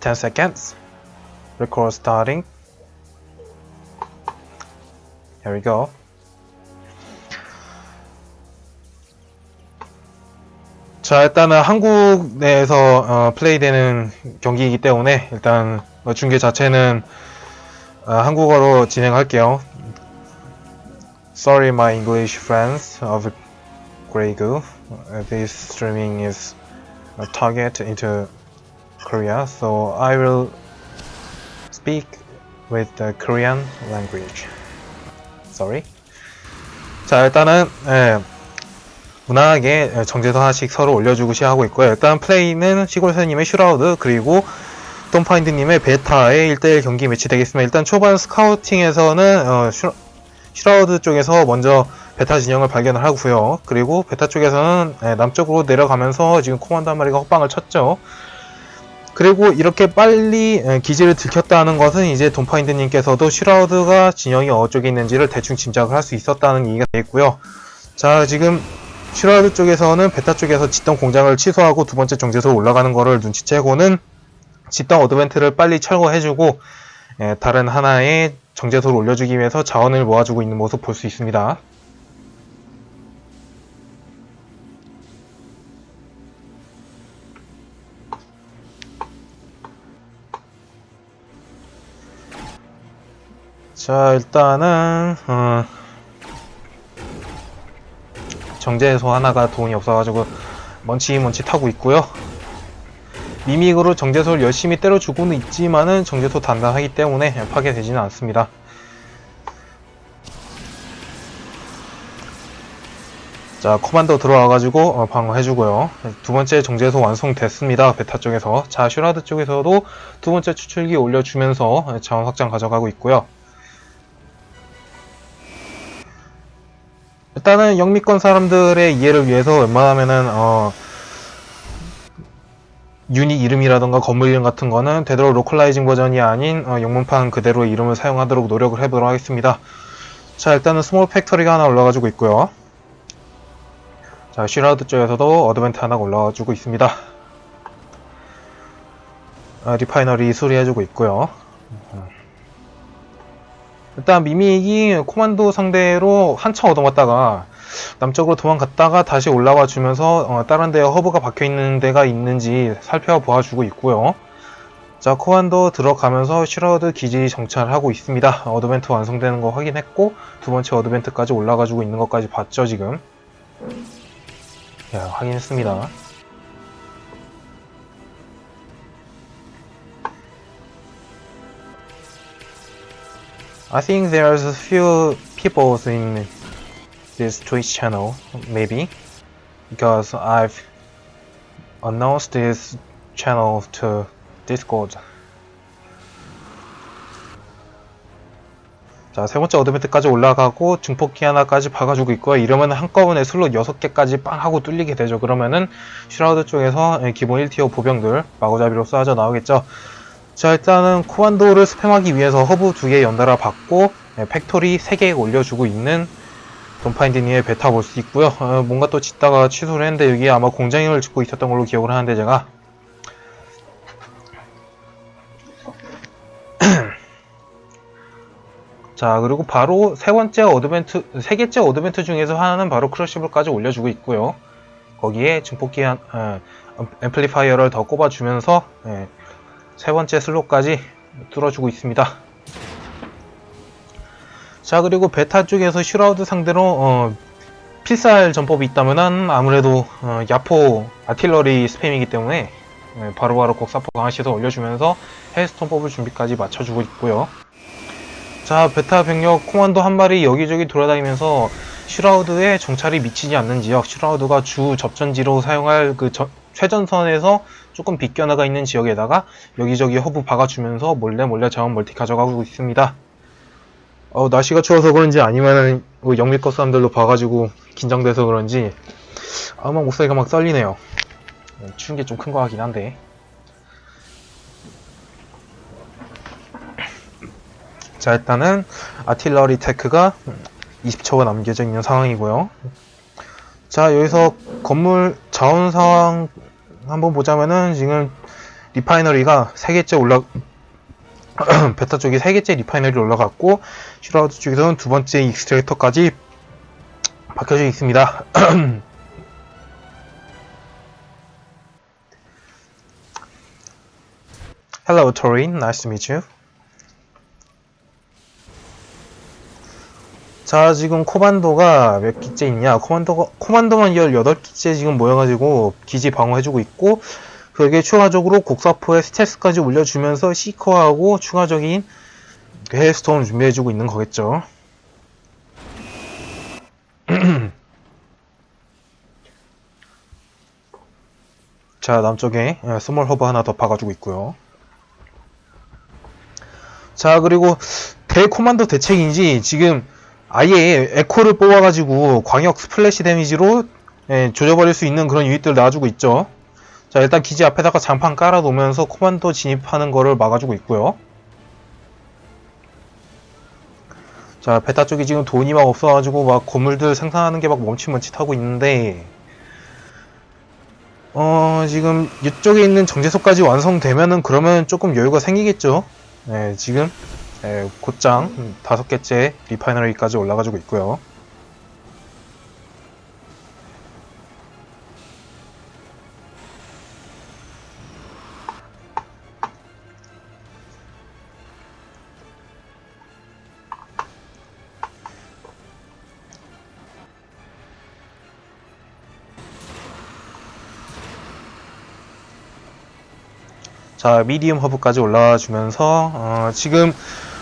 10 seconds. Record starting. Here we go. 자, 일단은 한국 내에서 어, 플레이되는 경기이기 때문에 일단 어, 중계 자체는 어, 한국어로 진행할게요. Sorry, my English friends of Grey Goo. Uh, this streaming is a target into Korea, so I will speak with the Korean language. Sorry. 자, 일단은 예, 무난하게 정제도 하나씩 서로 올려주고 시작하고 있고요. 일단 플레이는 시골사님의 슈라우드 그리고 톰파인드님의 베타의 1대1 경기 매치 되겠습니다. 일단 초반 스카우팅에서는 어, 슈, 슈라우드 쪽에서 먼저 베타 진영을 발견을 하고요. 그리고 베타 쪽에서는 예, 남쪽으로 내려가면서 지금 코만도 한 마리가 헛방을 쳤죠. 그리고 이렇게 빨리 예, 기지를 들켰다는 것은 이제 돈파인드님께서도 슈라우드가 진영이 어쪽에 있는지를 대충 짐작을 할 수 있었다는 얘기가 되겠고요. 자, 지금 슈라우드 쪽에서는 베타 쪽에서 짓던 공장을 취소하고 두 번째 정제소로 올라가는 거를 눈치채고는 짓던 어드벤트를 빨리 철거해주고 예, 다른 하나의 정제소를 올려주기 위해서 자원을 모아주고 있는 모습 볼 수 있습니다. 자 일단은 어, 정제소 하나가 돈이 없어가지고 먼치먼치 타고 있고요. 미믹으로 정제소를 열심히 때려주고는 있지만은 정제소 단단하기 때문에 파괴되지는 않습니다. 자 코만도 들어와가지고 어, 방어해주고요. 두 번째 정제소 완성됐습니다. 베타 쪽에서 자 슈라드 쪽에서도 두 번째 추출기 올려주면서 자원 확장 가져가고 있고요. 일단은 영미권 사람들의 이해를 위해서 웬만하면은 어 유닛 이름이라던가 건물 이름 같은 거는 되도록 로컬라이징 버전이 아닌 어, 영문판 그대로 이름을 사용하도록 노력을 해보도록 하겠습니다. 자 일단은 스몰 팩토리가 하나 올라가지고 있고요. 자 슈라우드 쪽에서도 어드벤트 하나가 올라가지고 있습니다. 아, 리파이너리 수리해주고 있고요. 일단 미믹이 코만도 상대로 한참 얻어맞다가 남쪽으로 도망갔다가 다시 올라와 주면서 어, 다른 데에 허브가 박혀 있는 데가 있는지 살펴보아 주고 있고요. 자 코만도 들어가면서 슈라우드 기지 정찰하고 있습니다. 어드벤트 완성되는 거 확인했고 두 번째 어드벤트까지 올라가 주고 있는 것까지 봤죠 지금. 야 확인했습니다. I think there's a few people in this Twitch channel, maybe, because I've announced this channel to Discord. 자, 세 번째 어드벤트까지 올라가고 증폭기 하나까지 박아주고 있고요. 이러면 한꺼번에 슬롯 6개까지 빵 하고 뚫리게 되죠. 그러면은 슈라우드 쪽에서 기본 1티어 보병들 마구잡이로 쏴져 나오겠죠. 자 일단은 코만도를 스팸하기 위해서 허브 두 개 연달아 받고 네, 팩토리 3개 올려주고 있는 돈파인드니의 베타 볼 수 있고요. 어, 뭔가 또 짓다가 취소를 했는데 여기 아마 공장을 짓고 있었던 걸로 기억을 하는데 제가. 자 그리고 바로 세 번째 어드벤트 세 개째 어드벤트 중에서 하나는 바로 크러시블까지 올려주고 있고요. 거기에 증폭기 한 어, 앰플리파이어를 더 꼽아주면서 예, 세 번째 슬롯까지 뚫어주고 있습니다. 자 그리고 베타 쪽에서 슈라우드 상대로 어, 필살 전법이 있다면은 아무래도 어, 야포 아틸러리 스팸이기 때문에 예, 바로바로 곡사포 강화시에서 올려주면서 헬스톤 뽑을 준비까지 맞춰주고 있고요. 자 베타 병력 코만도 한 마리 여기저기 돌아다니면서 슈라우드에 정찰이 미치지 않는 지역 슈라우드가 주 접전지로 사용할 그 저, 최전선에서 조금 비껴나가 있는 지역에다가 여기저기 허브 박아주면서 몰래 몰래 자원 멀티 가져가고 있습니다. 어, 날씨가 추워서 그런지 아니면은 뭐 영미껏 사람들도 봐가지고 긴장돼서 그런지 아마 목소리가 막 떨리네요. 네, 추운 게 좀 큰 거 같긴 한데. 자 일단은 아틸러리 테크가 20초가 남겨져 있는 상황이고요. 자 여기서 건물 자원 상황 한번 보자면은 지금 리파이너리가 3개째 올라 베타 쪽이 3개째 리파이너리 올라갔고 슈라우드 쪽에서는 두 번째 익스트랙터까지 박혀져 있습니다. Hello, Torin. Nice to meet you. 자, 지금 코만도가 몇 기째 있냐? 코만도가, 코만도만 18기째 지금 모여가지고 기지 방어해주고 있고, 그게 추가적으로 곡사포에 스텔스까지 올려주면서 시커하고 추가적인 헤스톰을 준비해주고 있는 거겠죠. 자, 남쪽에 예, 스몰 허브 하나 더 박아주고 있고요. 자, 그리고 대코만도 대책인지 지금 아예 에코를 뽑아가지고 광역 스플래시 데미지로 예, 조져버릴 수 있는 그런 유닛들 놔주고 있죠. 자, 일단 기지 앞에다가 장판 깔아놓으면서 코만도 진입하는 거를 막아주고 있고요. 자, 베타 쪽이 지금 돈이 막 없어가지고 막 건물들 생산하는 게 막 멈칫멈칫하고 있는데, 어, 지금 이쪽에 있는 정제소까지 완성되면은 그러면 조금 여유가 생기겠죠. 네, 지금, 네, 곧장 다섯 개째 리파이너리까지 올라가지고 있고요. 자, 미디움 허브까지 올라와 주면서 어, 지금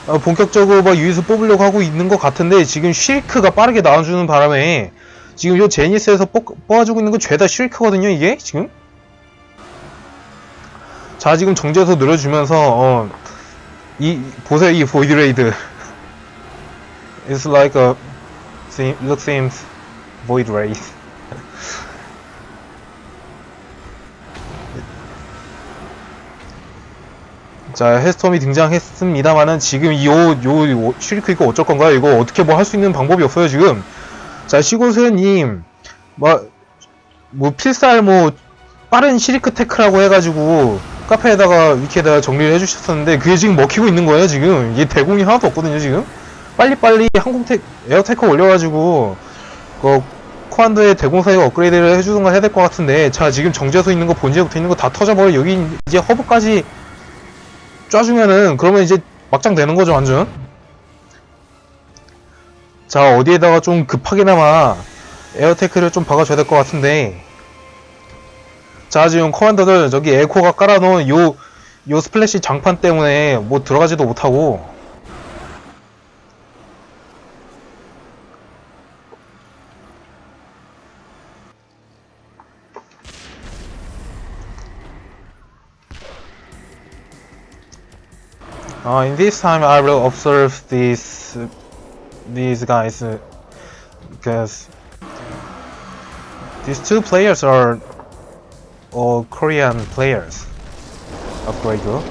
어, 본격적으로 뭐 유닛을 뽑으려고 하고 있는 것 같은데 지금 쉴크가 빠르게 나와주는 바람에 지금 요 제니스에서 뽑, 뽑아주고 있는 건 죄다 쉴크거든요, 이게 지금. 자, 지금 정제소 늘려주면서 어, 이 보세요, 이 보이드 레이드. It's like a seem, look seems void raid. 자, 헤스톰이 등장했습니다만은 지금 요, 요, 요, 슈리크 이거 어쩔 건가요? 이거 어떻게 뭐 할 수 있는 방법이 없어요, 지금. 자, 시골수님, 뭐, 뭐, 필살, 뭐, 빠른 시리크 테크라고 해가지고, 카페에다가, 위키에다가 정리를 해주셨었는데, 그게 지금 먹히고 있는 거예요, 지금. 이게 대공이 하나도 없거든요, 지금. 빨리빨리 항공테, 에어테크 올려가지고, 그, 코안도의 대공사격 업그레이드를 해주던가 해야 될 것 같은데, 자, 지금 정제소 있는 거, 붙어 있는 거 다 터져버려. 여기 이제 허브까지 쏴주면은 그러면 이제 막장 되는 거죠 완전? 자 어디에다가 좀 급하게나마 에어테크를 좀 박아줘야 될 것 같은데. 자 지금 커맨더들 저기 에코가 깔아놓은 요, 요 스플래시 장판 때문에 뭐 들어가지도 못하고 Uh, in this time, I will observe these uh, these guys uh, because these two players are all Korean players of Grego.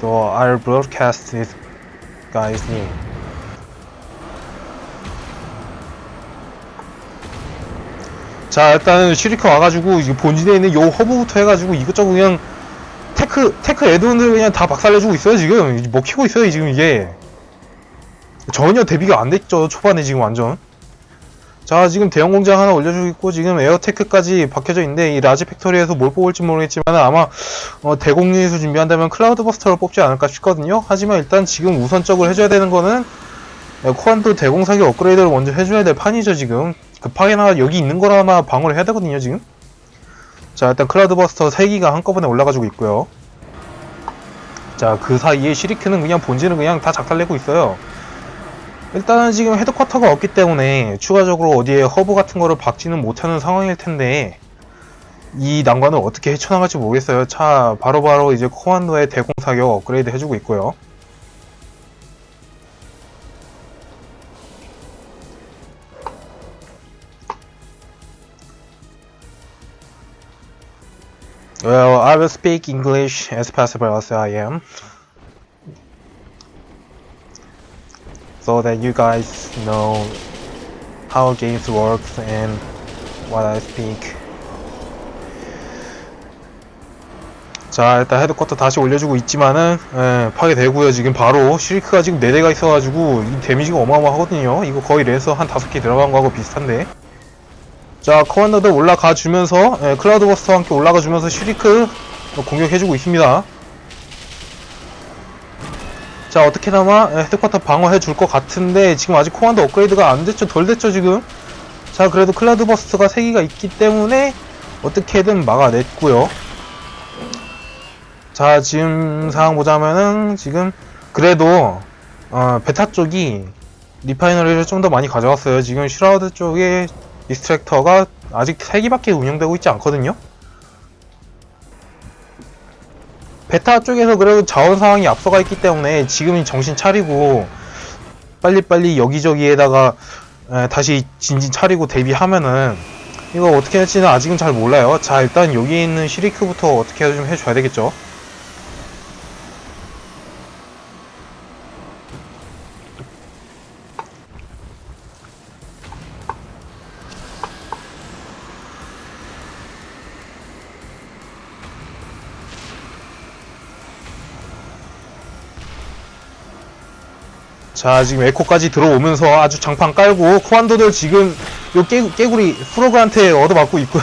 So I'll broadcast this guy's name. 자 일단은 슈리카 와가지고 본진에 있는 요 허브부터 해가지고 이것저것 그냥 테크 테크 애드온들 그냥 다 박살내주고 있어요 지금. 먹히고 있어요 지금 이게. 전혀 대비가 안 됐죠 초반에 지금 완전. 자 지금 대형 공장 하나 올려주고 있고 지금 에어테크까지 박혀져 있는데 이 라지 팩토리에서 뭘 뽑을지 모르겠지만 아마 어, 대공유에서 준비한다면 클라우드 버스터를 뽑지 않을까 싶거든요. 하지만 일단 지금 우선적으로 해줘야 되는 거는 에, 코안도 대공사기 업그레이드를 먼저 해줘야 될 판이죠 지금. 급하게나 여기 있는 거라마 방어를 해야 되거든요 지금. 자 일단 클라우드 버스터 3기가 한꺼번에 올라가지고 있고요 자 그 사이에 시리크는 그냥 본질은 그냥 다 작살내고 있어요. 일단은 지금 헤드쿼터가 없기 때문에 추가적으로 어디에 허브 같은 거를 박지는 못하는 상황일 텐데 이 난관을 어떻게 헤쳐나갈지 모르겠어요. 차 바로바로 이제 코만도의 대공 사격 업그레이드 해주고 있고요 Well, I will speak English as possible as I am. So that you guys know how games works and what I speak. 자 일단 헤드쿼터 다시 올려주고 있지만은 예, 파괴되고요 지금 바로 슈리크가 지금 4대가 있어가지고 이 데미지가 어마어마하거든요 이거 거의 레서 한 5개 들어간 거하고 비슷한데 자 커맨더들 올라가 주면서 예, 클라우드 버스터와 함께 올라가 주면서 슈리크 공격해주고 있습니다. 자 어떻게나마 예, 헤드쿼터 방어해 줄 것 같은데 지금 아직 코만더 업그레이드가 안 됐죠? 덜 됐죠 지금? 자 그래도 클라우드 버스트가 3개가 있기 때문에 어떻게든 막아냈고요. 자 지금 상황 보자면은 지금 그래도 어, 베타 쪽이 리파이너리를 좀 더 많이 가져왔어요. 지금 슈라우드 쪽에 디스트랙터가 아직 3개밖에 운영되고 있지 않거든요? 베타 쪽에서 그래도 자원 상황이 앞서가 있기 때문에 지금이 정신 차리고 빨리빨리 여기저기에다가 에, 다시 진진 차리고 대비하면은 이거 어떻게 할지는 아직은 잘 몰라요. 자 일단 여기 있는 시리크부터 어떻게 좀 해줘야 되겠죠 자 지금 에코까지 들어오면서 아주 장판 깔고 코안도들 지금 요 깨, 깨구리 프로그한테 얻어맞고 있고요.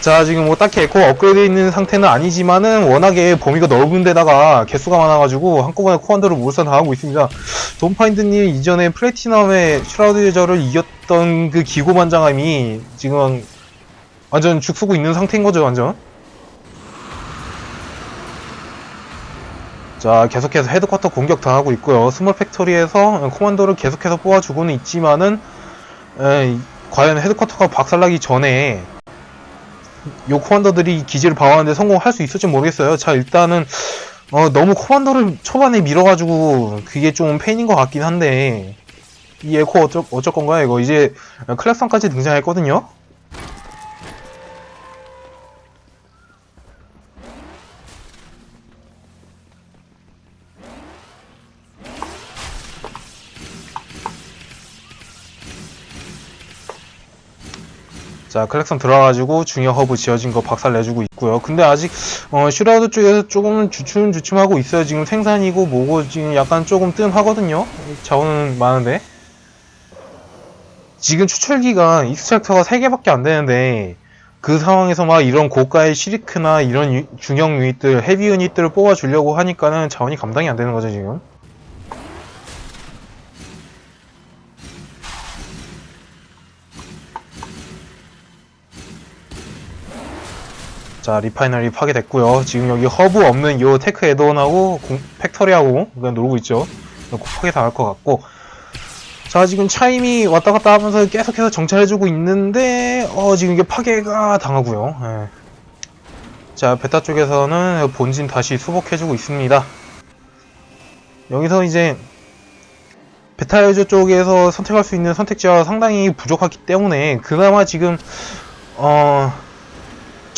자 지금 뭐 딱히 에코 업그레이드 있는 상태는 아니지만은 워낙에 범위가 넓은 데다가 개수가 많아가지고 한꺼번에 코안도를 몰살당하고 있습니다 돈파인드님 이전에 플래티넘의 슈라우드 유저를 이겼던 그 기고만장함이 지금 완전 죽쓰고 있는 상태인 거죠 완전 자 계속해서 헤드쿼터 공격 당하고 있고요. 스몰 팩토리에서 코만도를 계속해서 뽑아주고는 있지만은 에, 과연 헤드쿼터가 박살나기 전에 요 코만더들이 기지를 방어하는데 성공할 수 있을지 모르겠어요. 자 일단은 어, 너무 코만더를 초반에 밀어가지고 그게 좀 페인인 것 같긴 한데 이 에코 어쩔, 어쩔 건가요 이거? 이제 클랩상까지 등장했거든요 자 클렉션 들어가가지고 중요 허브 지어진 거 박살 내주고 있고요. 근데 아직 어, 슈라우드 쪽에서 조금 주춤주춤하고 있어요. 지금 생산이고 뭐고 지금 약간 조금 뜸하거든요. 자원은 많은데. 지금 추출기가 익스트랙터가 3개밖에 안 되는데 그 상황에서 막 이런 고가의 시리크나 이런 유- 중형 유닛들 헤비 유닛들을 뽑아주려고 하니까는 자원이 감당이 안 되는 거죠 지금 자 리파이너리 파괴됐고요. 지금 여기 허브 없는 요 테크 에드온하고 공- 팩토리하고 그냥 놀고 있죠. 꼭 파괴 당할 것 같고. 자 지금 차임이 왔다 갔다 하면서 계속해서 정찰해주고 있는데 어 지금 이게 파괴가 당하고요. 예. 자 베타 쪽에서는 본진 다시 수복해주고 있습니다. 여기서 이제 베타 유저 쪽에서 선택할 수 있는 선택지가 상당히 부족하기 때문에 그나마 지금 어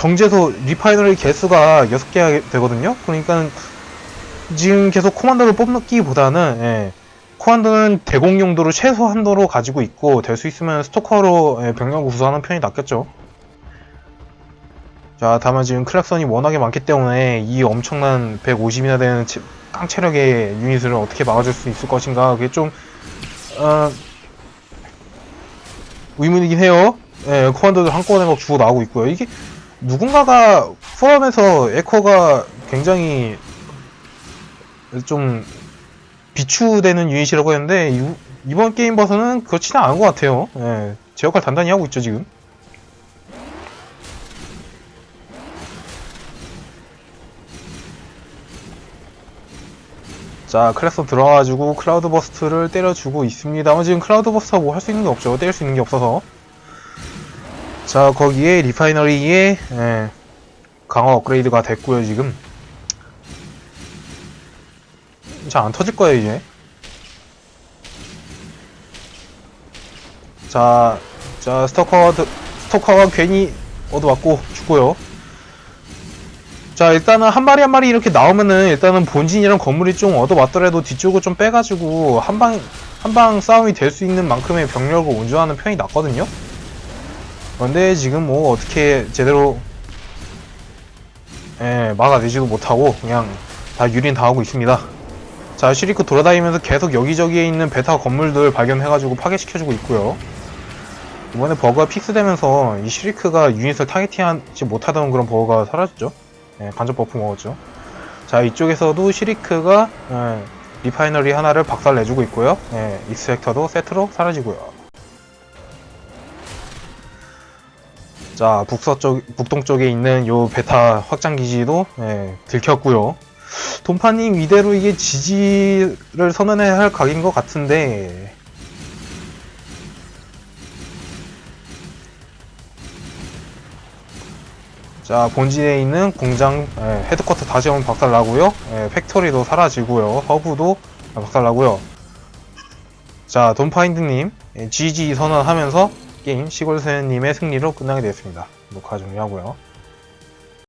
정제소 리파이너리 개수가 6개가 되거든요. 그러니까 지금 계속 코만도를 뽑기보다는 예, 코만도는 대공 용도를 최소 한도로 가지고 있고 될 수 있으면 스토커로 예, 병력 구성하는 편이 낫겠죠. 자, 다만 지금 클락선이 워낙에 많기 때문에 이 엄청난 150이나 되는 체- 깡체력의 유닛을 어떻게 막아줄 수 있을 것인가 그게 좀 어, 의문이긴 해요. 예, 코만도도 한꺼번에 막 주고 나오고 있고요. 이게 누군가가 포럼에서 에코가 굉장히 좀 비추되는 유닛이라고 했는데 이- 이번 게임 봐서는 그렇지는 않은 것 같아요. 예, 제 역할 단단히 하고 있죠 지금. 자 클래스 들어가가지고 클라우드 버스트를 때려주고 있습니다만 지금 클라우드 버스트가 뭐 할 수 있는 게 없죠. 때릴 수 있는 게 없어서. 자 거기에 리파이너리에 예, 강화 업그레이드가 됐고요 지금. 잘 안 터질 거예요 이제. 자, 자 스토커가 드- 스토커가 괜히 얻어맞고 죽고요. 자 일단은 한 마리 한 마리 이렇게 나오면은 일단은 본진이랑 건물이 좀 얻어맞더라도 뒤쪽을 좀 빼가지고 한방 한 방 싸움이 될 수 있는 만큼의 병력을 온주하는 편이 낫거든요 그런데 지금 뭐 어떻게 제대로 예, 막아내지도 못하고 그냥 다 유린 당하고 있습니다. 자, 시리크 돌아다니면서 계속 여기저기에 있는 베타 건물들 발견해가지고 파괴시켜주고 있고요. 이번에 버그가 픽스되면서 이 시리크가 유닛을 타겟팅하지 못하던 그런 버그가 사라졌죠. 예, 간접 버프 먹었죠. 자, 이쪽에서도 시리크가 예, 리파이너리 하나를 박살내주고 있고요. 예, 익스펙터도 세트로 사라지고요. 자, 북서쪽, 북동쪽에 있는 요 베타 확장 기지도 예, 들켰고요. 돈파님 이대로 이게 지지를 선언해야 할 각인 것 같은데. 자 본진에 있는 공장 예, 헤드쿼터 다시 한번 박살나고요. 예, 팩토리도 사라지고요. 허브도 박살나고요. 자 돈파인드님 예, GG 선언하면서 게임 시골새님의 승리로 끝나게 되었습니다. 녹화 종료하고요